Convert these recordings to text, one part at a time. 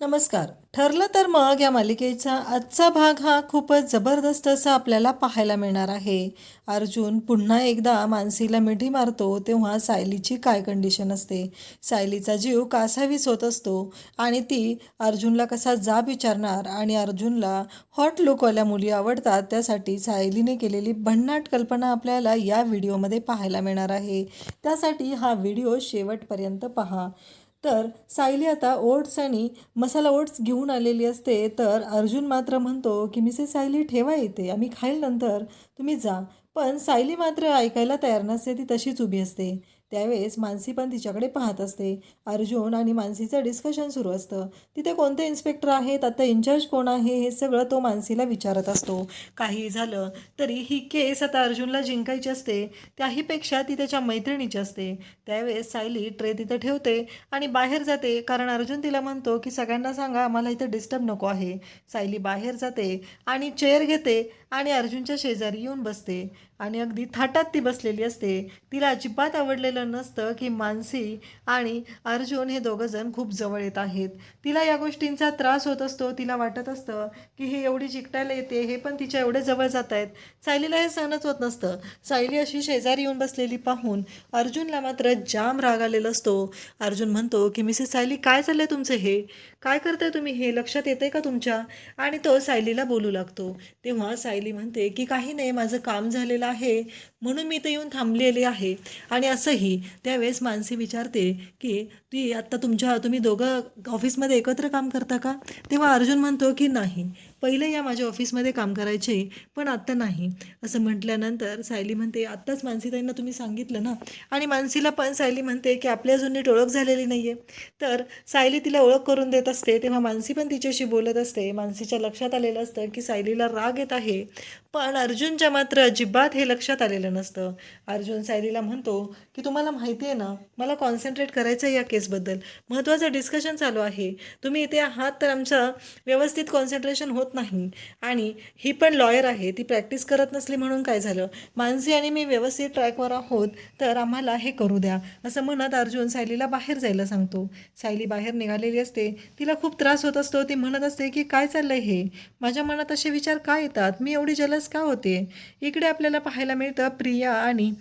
नमस्कार. ठरलं तर मग या मालिकेचा आजचा भाग हा खूपच जबरदस्त असा आपल्याला पाहायला मिळणार आहे. अर्जुन पुन्हा एकदा मानसीला मिठी मारतो तेव्हा सायलीची काय कंडिशन असते? सायलीचा जीव कासावीस होत असतो आणि ती अर्जुनला कसा जाब विचारणार आणि अर्जुनला हॉट लुकवाल्या मुली आवडतात त्यासाठी सायलीने केलेली भन्नाट कल्पना आपल्याला या व्हिडिओमध्ये पाहायला मिळणार आहे. त्यासाठी हा व्हिडिओ शेवटपर्यंत पहा. तर सायली आता ओट्स आणि मसाला ओट्स घेऊन आलेली असते. तर अर्जुन मात्र म्हणतो की मिसेस सायली ठेवा येते आम्ही खाईल नंतर तुम्ही जा. पण सायली मात्र ऐकायला तयार नसते ती तशीच उभी असते. त्यावेळेस मानसी पण तिच्याकडे पाहत असते. अर्जुन आणि मानसीचं डिस्कशन सुरू असतं. तिथे कोणते इन्स्पेक्टर आहेत? आता इन्चार्ज कोण आहे? हे सगळं तो मानसीला विचारत असतो. काही झालं तरी ही केस आता अर्जुनला जिंकायची असते. त्याहीपेक्षा ती त्याच्या मैत्रिणीची असते. त्यावेळेस सायली ट्रे तिथं ठेवते आणि बाहेर जाते. कारण अर्जुन तिला म्हणतो की सगळ्यांना सांगा आम्हाला इथं डिस्टर्ब नको आहे. सायली बाहेर जाते आणि चेअर घेते आणि अर्जुनच्या शेजारी येऊन बसते. आणि अगदी थाटात ती बसलेली असते. तिला अजिबात आवडलेलं नसतं की मानसी आणि अर्जुन हे दोघंजण खूप जवळ येत आहेत. तिला या गोष्टींचा त्रास होत असतो. तिला वाटत असतं की हे एवढी चिकटायला येते हे पण तिच्या एवढे जवळ जात आहेत. सायलीला हे सहनच होत नसतं. सायली अशी शेजारी येऊन बसलेली पाहून अर्जुनला मात्र जाम राग आलेला असतो. अर्जुन म्हणतो की मिसेस सायली काय चाललंय तुमचं हे? काय करताय तुम्ही? हे लक्षात येते का तुमच्या? आणि तो सायलीला बोलू लागतो. तेव्हा सायली म्हणते की काही नाही माझं काम झालेलं आहे. म्हणून मी इथं येऊन थांबलेली आहे. आणि असंही त्यावेळेस मानसी विचारते की ती आत्ता तुमच्या तुम्ही दोघं ऑफिसमध्ये एकत्र काम करता का? तेव्हा अर्जुन म्हणतो की नाही. पहिलं या माझ्या ऑफिसमध्ये काम करायचे पण आत्ता नाही. असं म्हटल्यानंतर सायली म्हणते आत्ताच मानसीताईंना तुम्ही सांगितलं ना? आणि मानसीला पण सायली म्हणते की आपल्या अजून नीट ओळख झालेली नाही आहे तर सायली तिला ओळख करून देत असते तेव्हा मानसी पण तिच्याशी बोलत असते. मानसीच्या लक्षात आलेलं असतं की सायलीला राग येत आहे. पण अर्जुनच्या मात्र अजिबात हे लक्षात आलेलं नसतं. अर्जुन सायलीला म्हणतो की तुम्हाला माहिती आहे ना मला कॉन्सन्ट्रेट करायचं आहे या केसबद्दल महत्त्वाचं डिस्कशन चालू आहे. तुम्ही इथे आहात तर आमचं व्यवस्थित कॉन्सन्ट्रेशन होत नाही. आणि ही पण लॉयर आहे ती प्रॅक्टिस करत नसली म्हणून काय झालं? मानसी आणि मी व्यवस्थित ट्रॅकवर आहोत तर आम्हाला हे करू द्या. असं म्हणत अर्जुन सायलीला बाहेर जायला सांगतो. सायली बाहेर निघालेली असते. तिला खूप त्रास होत असतो. ती म्हणत असते की काय चाललंय हे? माझ्या मनात असे विचार का येतात? मी एवढी जलस का होते? इकडे आपल्याला पाहायला मिळतं प्रिया आणि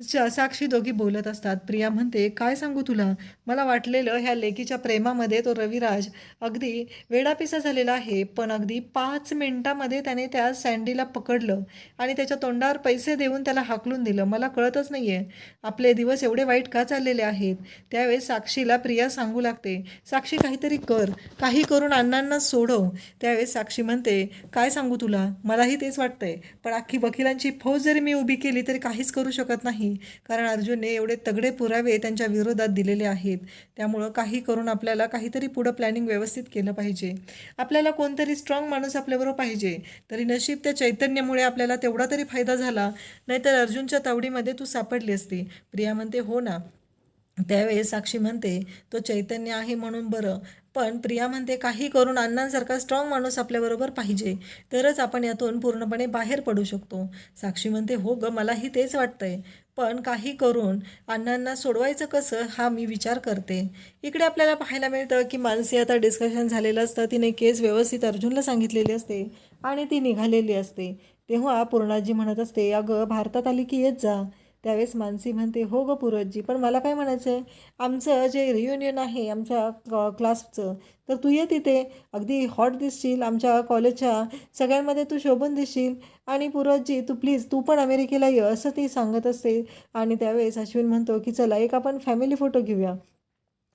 साक्षी दोघी बोलत असतात. प्रिया म्हणते काय सांगू तुला? मला वाटलेलं ह्या लेकीच्या प्रेमामध्ये तो रविराज अगदी वेडापिसा झालेला आहे. पण अगदी पाच मिनटामध्ये त्याने त्या सँडीला पकडलं आणि त्याच्या तोंडावर पैसे देऊन त्याला हाकलून दिलं. मला कळतच नाही आहे आपले दिवस एवढे वाईट का चाललेले आहेत त्यावेळेस साक्षीला प्रिया सांगू लागते साक्षी काहीतरी कर. काही करून अण्णांना सोडव त्यावेळेस साक्षी म्हणते काय सांगू तुला? मलाही तेच वाटतंय. पण अख्खी वकिलांची फौज जरी मी उभी केली तरी काहीच करू शकत नाही. कारण अर्जुनने एवढे तगडे पुरावे त्यांच्या विरोधात दिलेले आहेत. त्यामुळं काही करून आपल्याला काहीतरी पुढं प्लॅनिंग व्यवस्थित केलं पाहिजे. आपल्याला कोणतरी स्ट्रॉंग माणूस आपल्याबरोबर पाहिजे. तरी नशीब त्या चैतन्यामुळे आपल्याला तेवढा तरी फायदा झाला. नाहीतर अर्जुनच्या तावडीमध्ये तू सापडली असती. प्रिया म्हणते हो ना. त्यावेळेस साक्षी म्हणते तो चैतन्य आहे म्हणून बरं. पण प्रिया म्हणते काही करून अण्णांसारखा स्ट्रॉंग माणूस आपल्याबरोबर पाहिजे. तरच आपण यातून पूर्णपणे बाहेर पडू शकतो. साक्षी म्हणते हो ग मलाही तेच वाटतंय. पण काही करून अण्णांना सोडवायचं कसं हा मी विचार करते. इकडे आपल्याला पाहायला मिळतं की मानसी आता डिस्कशन झालेलं असतं. तिने केस व्यवस्थित अर्जुनला सांगितलेली असते आणि ती निघालेली असते. तेव्हा पूर्णाजी म्हणत असते अगं भारतात आली की येत जा. त्यावेळेस मानसी म्हणते हो गं पूरजजी पण मला काय म्हणायचं आहे आमचं जे रियुनियन आहे आमच्या क- क्लासचं तर तू ये तिथे. अगदी हॉट दिसशील आमच्या कॉलेजच्या सगळ्यांमध्ये तू शोभून दिसशील. आणि पूरजजी तू प्लीज तू पण अमेरिकेला ये असं ती सांगत असते. आणि त्यावेळेस अश्विन म्हणतो की चला एक आपण फॅमिली फोटो घेऊया.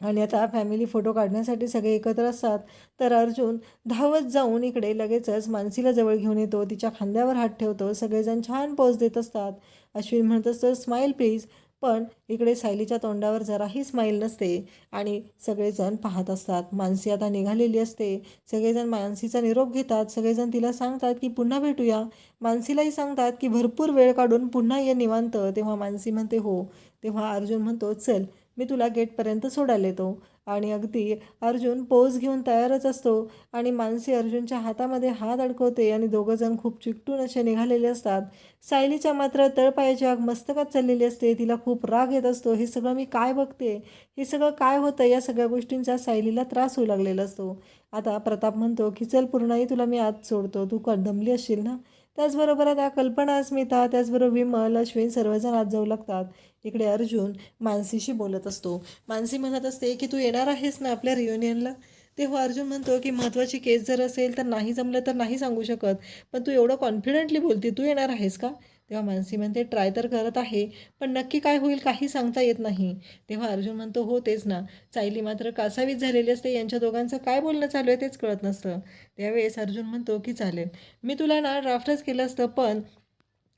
आणि आता फॅमिली फोटो काढण्यासाठी सगळे एकत्र असतात. तर अर्जुन धावत जाऊन इकडे लगेचच मानसीला जवळ घेऊन येतो. तिच्या खांद्यावर हात ठेवतो. सगळेजण छान पोज देत असतात. अश्विन म्हणत असतं स्माईल प्लीज पण इकडे सायलीच्या तोंडावर जराही स्माईल नसते आणि सगळेजण पाहत असतात. मानसी आता निघालेली असते. सगळेजण मानसीचा निरोप घेतात. सगळेजण तिला सांगतात की पुन्हा भेटूया. मानसीलाही सांगतात की भरपूर वेळ काढून पुन्हा ये निवांत. तेव्हा मानसी म्हणते हो. तेव्हा अर्जुन म्हणतो चल. मी तुला गेटपर्यंत सोडायला येतो. आणि अगदी अर्जुन पोज घेऊन तयारच असतो. आणि मानसी अर्जुनच्या हातामध्ये हात अडकवते आणि दोघंजण खूप चिकटून असे निघालेले असतात. सायलीच्या मात्र तळपायाची आग मस्तकात चाललेली असते. तिला खूप राग येत असतो. हे सगळं मी काय बघते? हे सगळं काय होतं? या सगळ्या गोष्टींचा सायलीला त्रास होऊ लागलेला असतो. आता प्रताप म्हणतो की चल पूर्णाई तुला मी आत सोडतो. तू कदमली दमली असशील ना? त्याचबरोबर आता कल्पना अस्मिता त्याचबरोबर विमल अश्विन सर्वजण आत जाऊ लागतात. इकडे अर्जुन मानसीशी बोलत असतो. मानसी म्हणत असते की तू येणार आहेस ना आपल्या रियुनियनला तेव्हा अर्जुन म्हणतो की महत्त्वाची केस जर असेल तर नाही जमलं तर नाही सांगू शकत. पण तू एवढं कॉन्फिडेंटली बोलते तू येणार आहेस का? तेव्हा मानसी म्हणते ट्राय तर करत आहे पण नक्की काय होईल काही सांगता येत नाही. तेव्हा अर्जुन म्हणतो हो तेच ना. सायली मात्र कासावीस झालेली असते. यांच्या दोघांचं काय बोलणं चालू आहे तेच कळत नसतं. त्यावेळेस अर्जुन म्हणतो की चालेल. मी तुला ना ड्राफ्टच केलं असतं पण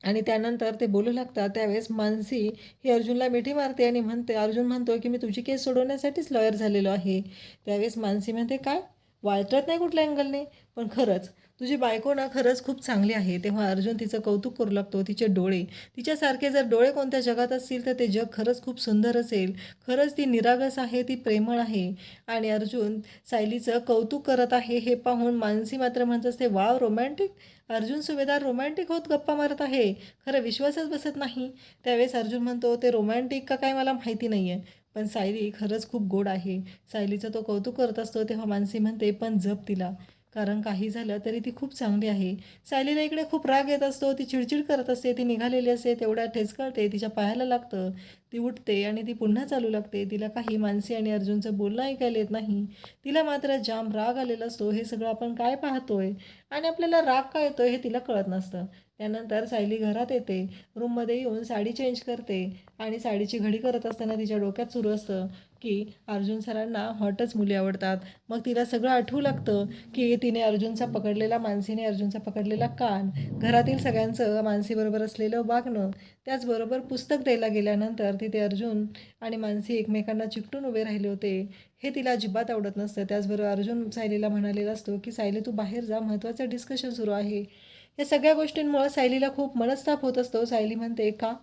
आणि त्यानंतर ते बोलू लागतात त्यावेळेस मानसी ही अर्जुनला मिठी मारते आणि म्हणते अर्जुन म्हणतो की मी तुझी केस सोडवण्यासाठीच लॉयर झालेलो आहे. त्यावेळेस मानसी म्हणते काय? वाळतत नाही कुठल्या अँगलने पण खरंच तुझी बायको ना खरंच खूप चांगली आहे तेव्हा अर्जुन तिचं कौतुक करू लागतो तिचे डोळे तिच्यासारखे जर डोळे कोणत्या जगात असतील तर ते जग खरंच खूप सुंदर असेल. खरंच ती निरागस आहे ती प्रेमळ आहे. आणि अर्जुन सायलीचं कौतुक करत आहे हे पाहून मानसी मात्र म्हणत असते wow romantic Arjun Subhedar romantic होत गप्पा मारत आहे. खरं विश्वासच बसत नाही. त्यावेळेस अर्जुन म्हणतो ते रोमॅन्टिक का काय मला माहिती नाही आहे पण सायली खरंच खूप गोड आहे. सायलीचं तो कौतुक करत असतो तेव्हा मानसी म्हणते पण जप तिला. कारण काही झालं तरी ती खूप चांगली आहे. सायलीला इकडे खूप राग येत असतो ती चिडचिड करत असते ती निघालेली असते तेवढ्या ठेचकळते तिच्या पायाला लागतं ती उठते आणि ती पुन्हा चालू लागते. तिला काही मानसी आणि अर्जुनचं बोलणं ऐकायला येत नाही. तिला मात्र जाम राग आलेला असतो हे सगळं आपण काय पाहतोय? आणि आपल्याला राग काय येतोय हे तिला कळत नसतं. त्यानंतर सायली घरात येते रूममध्ये येऊन साडी चेंज करते आणि साडीची घडी करत असताना तिच्या डोक्यात सुरू असतं. की अर्जुन सरांना हॉटच मुली आवडतात. मग तिला सगळं आठवू लागतं की तिने अर्जुनचा पकडलेला मानसीने अर्जुनचा पकडलेला कान घरातील सगळ्यांचं मानसीबरोबर असलेलं वागणं त्याचबरोबर पुस्तक द्यायला गेल्यानंतर तिथे अर्जुन आणि मानसी एकमेकांना चिकटून उभे राहिले होते. हे तिला अजिबात आवडत नसतं. त्याचबरोबर अर्जुन सायलीला म्हणालेला असतो की सायली तू बाहेर जा. महत्त्वाचं डिस्कशन सुरू आहे. या सगळ्या गोष्टींमुळं सायलीला खूप मनस्ताप होत असतो. सायली म्हणते का?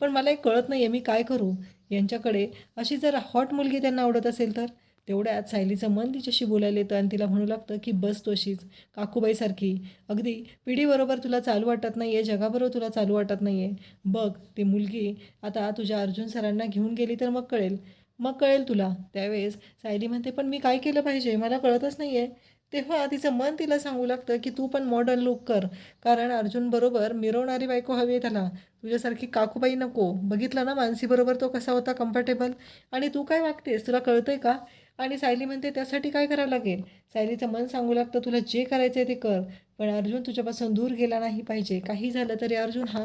पण मला एक कळत नाही आहे मी काय करू? यांच्याकडे अशी जर हॉट मुलगी त्यांना आवडत असेल तर? तेवढ्यात सायलीचं मन तिच्याशी बोलायला येतं आणि तिला म्हणू लागतं की बस तू अशीच काकूबाईसारखी. अगदी पिढीबरोबर तुला चालू वाटत नाही आहे जगाबरोबर तुला चालू वाटत नाही आहे बघ ती मुलगी आता तुझ्या अर्जुन सरांना घेऊन गेली तर मग कळेल. मग कळेल तुला. त्यावेळेस सायली म्हणते पण मी काय केलं पाहिजे? मला कळतच नाही आहे तेव्हा तिचं मन तिला सांगू लागतं की तू पण मॉडर्न लुक कर. कारण अर्जुन बरोबर मिरवणारी बायको हवी आहे त्याला. तुझ्यासारखी काकूबाई नको. बघितलं ना मानसीबरोबर तो कसा होता कम्फर्टेबल आणि तू काय वागतेस? तुला कळतंय का? आणि सायली म्हणते त्यासाठी काय करावं लागेल? सायलीचं मन सांगू लागतं तुला जे करायचं आहे ते कर. पण अर्जुन तुझ्यापासून दूर गेला नाही पाहिजे. काही झालं तरी अर्जुन हा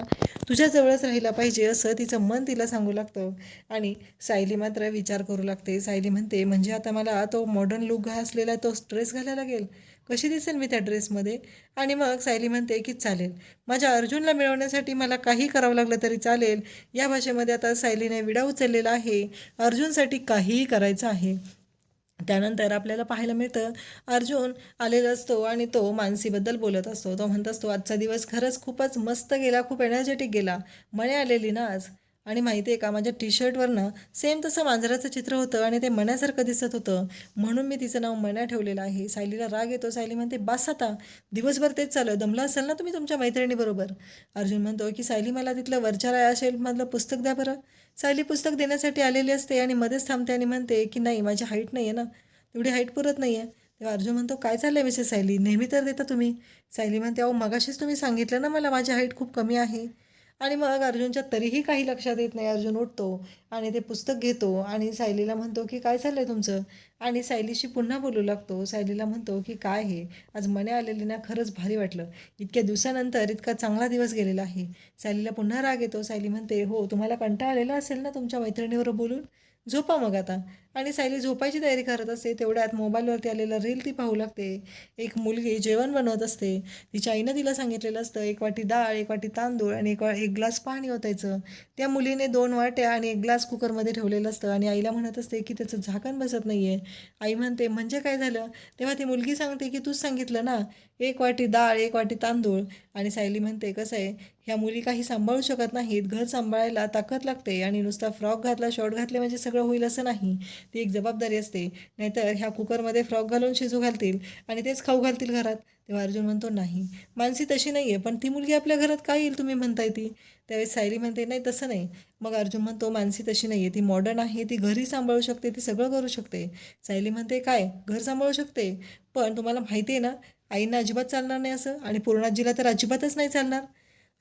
तुझ्याजवळच राहिला पाहिजे असं तिचं मन तिला सांगू लागतं. आणि सायली मात्र विचार करू लागते. सायली म्हणते म्हणजे आता मला तो मॉडर्न लुक असलेला तो ड्रेस घालायला लागेल? कशी दिसेल मी त्या ड्रेसमध्ये आणि मग सायली म्हणते की चालेल. माझ्या अर्जुनला मिळवण्यासाठी मला काही करावं लागलं तरी चालेल. या भाषेमध्ये आता सायलीने विडा उचललेला आहे. अर्जुनसाठी काहीही करायचं आहे. त्यानंतर आपल्याला पाहायला मिळतं अर्जुन आलेला असतो आणि तो मानसीबद्दल बोलत असतो. तो म्हणत असतो आजचा दिवस खरंच खूपच मस्त गेला खूप एनर्जेटिक गेला. मणे आलेली ना आज. आणि माहिती आहे का माझ्या टी शर्टवरनं सेम तसं मांजराचं चित्र होतं आणि ते मण्यासारखं दिसत होतं. म्हणून मी तिचं नाव मण्या ठेवलेलं आहे. सायलीला राग येतो. सायली म्हणते बस आता दिवसभर तेच चालू आहे दमला असेल ना तुम्ही तुमच्या मैत्रिणीबरोबर अर्जुन म्हणतो की सायली मला तिथलं वरच्या राया शेल्फमधलं पुस्तक द्या बरं. सायली पुस्तक देण्यासाठी आलेली असते आणि मध्येच थांबते आणि म्हणते की नाही माझी हाईट नाही आहे ना. तेवढी हाईट पुरत नाही आहे तेव्हा अर्जुन म्हणतो काय चाललं आहे मिसेस सायली? नेहमी तर देता तुम्ही. सायली म्हणते अहो मगाशीच तुम्ही सांगितलं ना मला माझी हाईट खूप कमी आहे. आणि मग अर्जुनच्या तरीही काही लक्षात येत नाही. अर्जुन उठतो आणि ते पुस्तक घेतो आणि सायलीला म्हणतो की काय चाललं आहे तुमचं? आणि सायलीशी पुन्हा बोलू लागतो. सायलीला म्हणतो की काय हे आज मने आलेली ना खरंच भारी वाटलं. इतक्या दिवसानंतर इतका चांगला दिवस गेलेला आहे. सायलीला पुन्हा राग येतो. सायली म्हणते हो तुम्हाला कंटाळा आलेला असेल ना तुमच्या मैत्रिणीवर बोलून? झोपा मग आता. आणि सायली झोपायची तयारी करत असते. तेवढ्यात मोबाईलवरती आलेलं रील ती पाहू लागते. एक मुलगी जेवण बनवत असते. तिच्या आईनं तिला सांगितलेलं असतं एक वाटी डाळ एक वाटी तांदूळ आणि एक वा एक ग्लास पाणी ओतायचं. त्या मुलीने दोन वाट्या आणि एक ग्लास कुकरमध्ये ठेवलेलं असतं आणि आईला म्हणत असते की त्याचं झाकण बसत नाही आहे आई म्हणते म्हणजे काय झालं? तेव्हा ती मुलगी सांगते की तूच सांगितलं ना एक वाटी डाळ एक वाटी तांदूळ. आणि सायली म्हणते कसं आहे? ह्या मुली काही सांभाळू शकत नाहीत. घर सांभाळायला ताकद लागते आणि नुसता फ्रॉक घातला शॉर्ट घातले म्हणजे सगळं सगळं होईल असं नाही. ती एक जबाबदारी असते. नाहीतर ह्या कुकरमध्ये फ्रॉक घालून शिजू घालतील आणि तेच खाऊ घालतील घरात. तेव्हा अर्जुन म्हणतो नाही. मानसी तशी नाही आहे पण ती मुलगी आपल्या घरात काय येईल तुम्ही म्हणताय ती? त्यावेळेस सायली म्हणते नाही तसं नाही. मग अर्जुन म्हणतो मानसी तशी नाही आहे ती मॉडर्न आहे. ती घरी सांभाळू शकते. ती सगळं करू शकते. सायली म्हणते काय? घर सांभाळू शकते? पण तुम्हाला माहिती आहे ना आईंना अजिबात चालणार नाही असं आणि पूर्णाजीला तर अजिबातच नाही चालणार.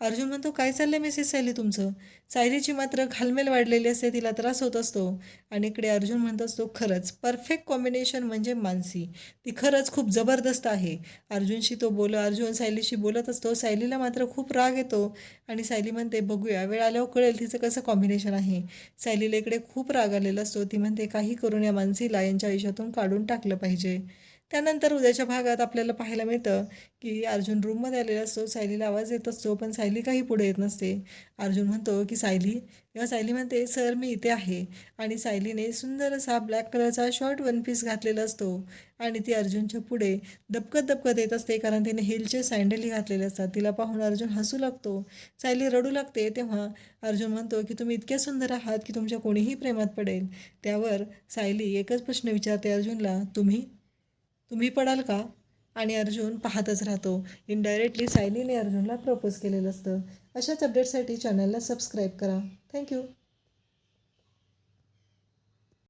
अर्जुन म्हणतो काय चाललंय मिसेस सायली तुमचं? सायलीची मात्र घालमेल वाढलेली असते तिला त्रास होत असतो. आणि इकडे अर्जुन म्हणत असतो खरंच परफेक्ट कॉम्बिनेशन म्हणजे मानसी. ती खरंच खूप जबरदस्त आहे. अर्जुनशी तो बोल अर्जुन सायलीशी बोलत असतो सायलीला मात्र खूप राग येतो. आणि सायली म्हणते बघूया वेळ आल्यावर कळेल तिचं कसं कॉम्बिनेशन आहे. सायलीला इकडे खूप राग आलेला असतो ती म्हणते काही करून या मानसीला यांच्या आयुष्यातून काढून टाकलं पाहिजे. त्यानंतर उद्याच्या भागात आपल्याला पाहायला मिळतं की अर्जुन रूममध्ये आलेला असतो. सायलीला आवाज येत असतो पण सायली काही पुढे येत नसते. अर्जुन म्हणतो की सायली. तेव्हा सायली म्हणते सर मी इथे आहे. आणि सायलीने सुंदर असा ब्लॅक कलरचा शॉर्ट वन पीस घातलेला असतो. आणि ती अर्जुनच्या पुढे दबकत दबकत येत असते कारण तिने हिलचे सँडलही घातलेले असतात. तिला पाहून अर्जुन हसू लागतो. सायली रडू लागते तेव्हा अर्जुन म्हणतो की तुम्ही इतक्या सुंदर आहात की तुमच्या कोणीही प्रेमात पडेल. त्यावर सायली एकच प्रश्न विचारते अर्जुनला तुम्ही तुम्ही पडाल का? आणि अर्जुन पाहतच राहतो. इनडायरेक्टली सायलीने अर्जुनला प्रपोज केलेलं असतं. अशाच अपडेटसाठी चॅनलला सबस्क्राईब करा. थँक्यू